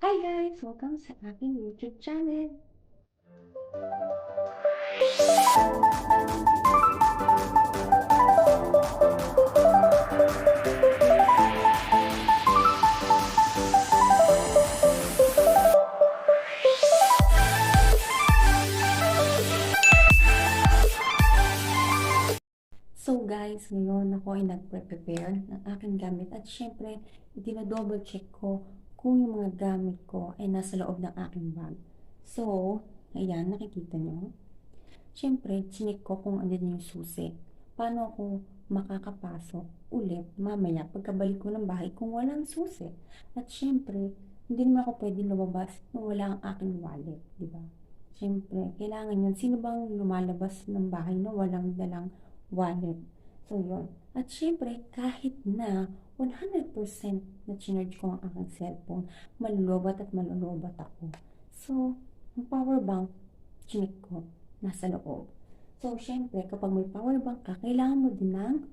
Hi guys! Welcome sa aking YouTube channel! So guys, ngayon ako ay nagpre-prepare ng aking gamit at syempre, dinodouble check ko kung yung mga gamit ko ay nasa loob ng aking bag. So, ayan, nakikita nyo. Syempre, chinik ko kung andyan yung susi. Paano ako makakapasok ulit mamaya pagkabalik ko ng bahay kung walang susi. At syempre, hindi naman ako pwede lumabas nung wala ang aking wallet, di ba? Syempre, kailangan yun. Sino bang lumalabas ng bahay na walang dalang wallet? So, yun. At syempre, kahit na 100% na chinarge ko ang aking cellphone, malulobat at malulobat ako. So, ang power bank, chinik ko, nasa loob. So, syempre, kapag may power bank ka, kailangan mo din ng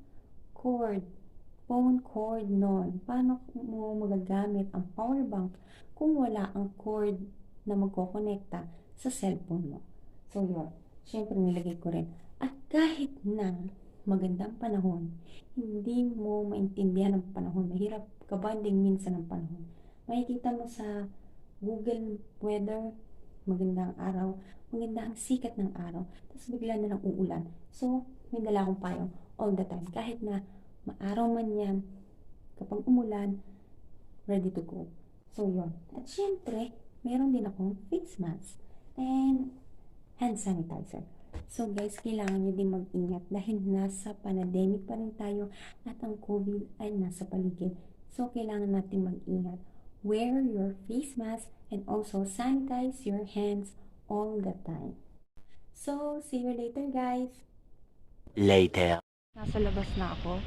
cord. Phone cord nun. Paano mo magagamit ang power bank kung wala ang cord na magkokonekta sa cellphone mo? So, yun. Syempre, nilagay ko rin. At kahit na magandang panahon, hindi mo maintindihan ang panahon. Mahirap kabanding minsan ng panahon. Makikita mo sa Google weather, magandang araw, maganda ang sikat ng araw, tapos bigla na lang uulan. So, may dala akong payong all the time. Kahit na maaraw man yan, kapag umulan, ready to go. So, yun. At syempre, meron din akong face mask and hand sanitizer. So guys, kailangan nyo din mag-ingat dahil nasa pandemic pa rin tayo at ang COVID ay nasa paligid. So kailangan natin mag-ingat. Wear your face mask and also sanitize your hands all the time. So, see you later guys! Later. Nasa labas na ako.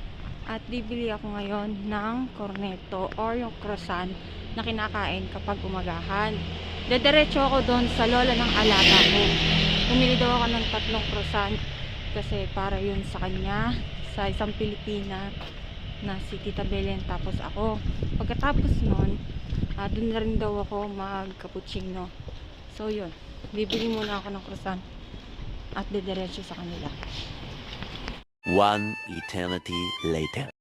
At bibili ako ngayon ng cornetto or yung croissant na kinakain kapag umagahan. Dediretso ako doon sa lola ng alaga ko. Pumili daw ako ng tatlong croissant kasi para yun sa kanya sa isang Pilipina na si Tita Belen tapos ako. Pagkatapos nun, ah, doon na rin daw ako mag-cappuccino. So yun, bibili muna ako ng croissant at dediretso sa kanila. One eternity later.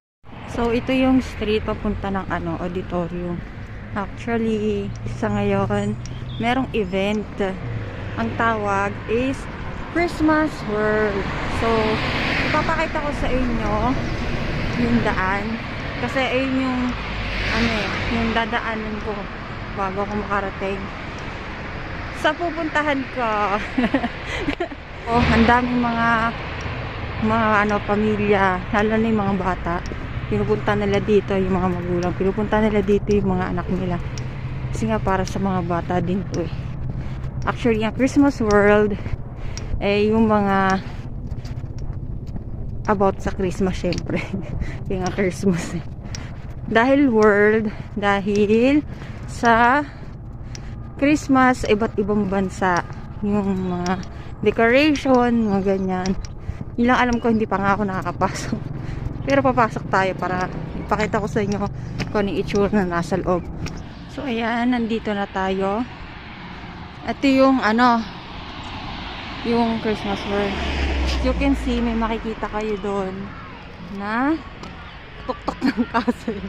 So, ito yung street papunta ng ano, auditorium. Actually, sa ngayon, merong event. Ang tawag is Christmas World. So, ipapakita ko sa inyo yung daan. Kasi ayun yung ano eh, yung dadaanan ko bago ako makarating. Sa pupuntahan ko. oh, ang daming mga mga ano pamilya, lalo na yung mga bata pinupunta nila dito yung mga magulang pinupunta nila dito yung mga anak nila kasi nga para sa mga bata din to eh actually ang Christmas World eh yung mga about sa Christmas syempre. Yung Christmas eh. dahil world dahil sa Christmas iba't ibang bansa. Yung mga decoration mga ganyan. Yun lang alam ko hindi pa nga ako nakakapasok. Pero papasok tayo para ipakita ko sa inyo kung ano yung itsura na nasa loob. So ayan nandito na tayo ito yung ano yung Christmas world you can see may makikita kayo doon na tuktok ng castle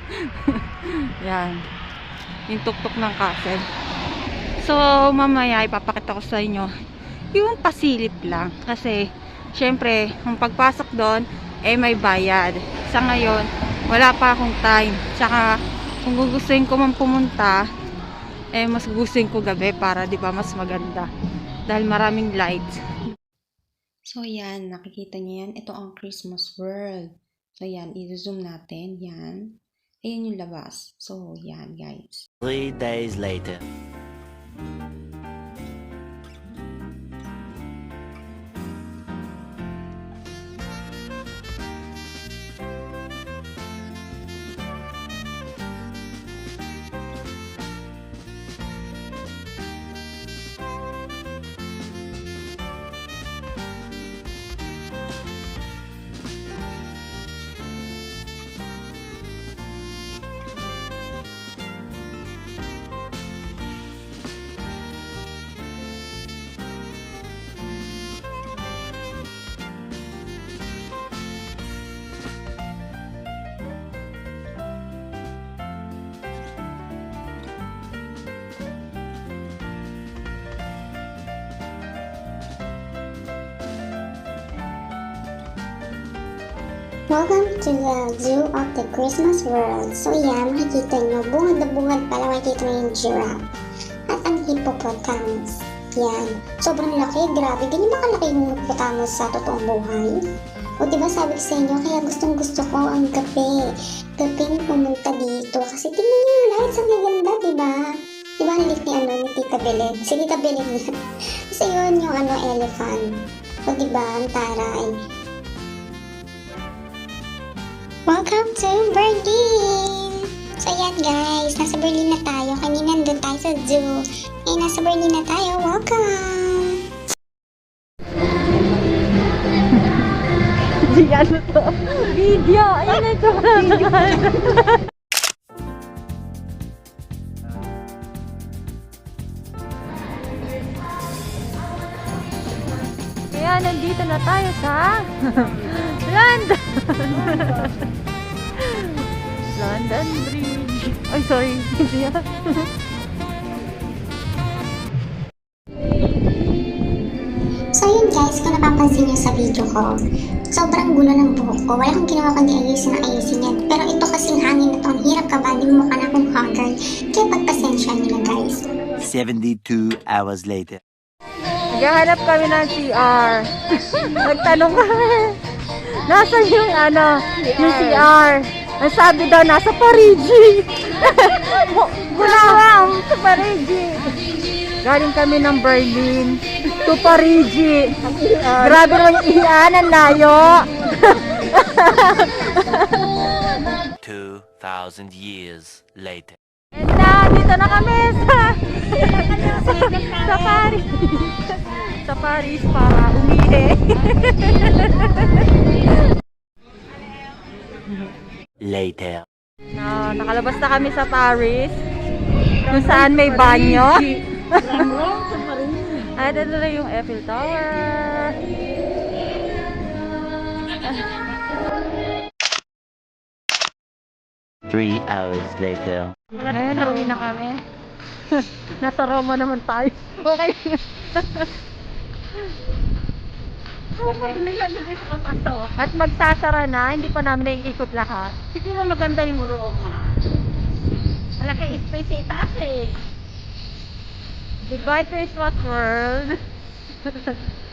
yan yung tuktok ng castle so mamaya ipapakita ko sa inyo yung pasilip lang kasi syempre, ang pagpasok doon, eh may bayad. Sa ngayon, wala pa akong time. Tsaka, kung gugustuhin ko man pumunta, eh mas gugustuhin ko gabi para, di ba, mas maganda. Dahil maraming lights. So yan, nakikita niyo yan. Ito ang Christmas world. So yan, i-zoom natin. Yan. Ayan yung labas. So yan, guys. Three days later. Welcome to the Zoo of the Christmas World. So yan, makikita nyo, bungad na bungad pala makikita nyo yung giraffe. At ang hippopotamus. Yan. Sobrang laki, grabe. Ganyan ba kalaki yung hippopotamus sa totoong buhay? O diba sabi ko sa inyo, kaya gustong gusto ko ang gabi. Gabing pumunta dito. Kasi tingnan nyo lights, ang gaganda, diba? Diba liit ni ano, ni Tita Belen? Si Tita Belen yan. Kasi yun yung ano, elephant. O diba, ang taray. Welcome to Berlin! So yan guys, nasa Berlin na tayo. Kanina nandun tayo sa zoo. Eh, nasa Berlin na tayo. Welcome! Di ano to? Video! Ayan na ito. Kaya nandito na tayo sa London Bridge. Ay, sorry. Hindi yan. So yun guys, kung napapansin niyo sa video ko, sobrang gulo ng buhok ko. Wala akong ginawa kundi ayusin na ayusin yan. Pero ito kasing hangin na to, ang hirap ka ba? Di mo mukha na akong haggard. Kaya pagpasensya niyo na guys. 72 hours later. Naghahanap kami ng CR. Nagtanong kami. Nasaan yung ano, yung CR? Ang sabi daw, nasa Parigi. Bu- Bulawang sa Parigi. Galing kami ng Berlin to Parigi. Grabe naman yung iyan, ang layo. 2,000 years later. And na, dito na kami sa, sa, sa Paris. sa Paris para umihi. Later. Na, nakalabas na kami sa Paris. Kung saan may banyo. Ay, dito na yung Eiffel Tower. Three hours later. Ngayon, nauwi na kami. Nasa Roma naman tayo. Okay. At magsasara na, hindi pa namin naiikot lahat. Siguro maganda yung Roma. Malaki space sa itaas eh. Goodbye Christmas world.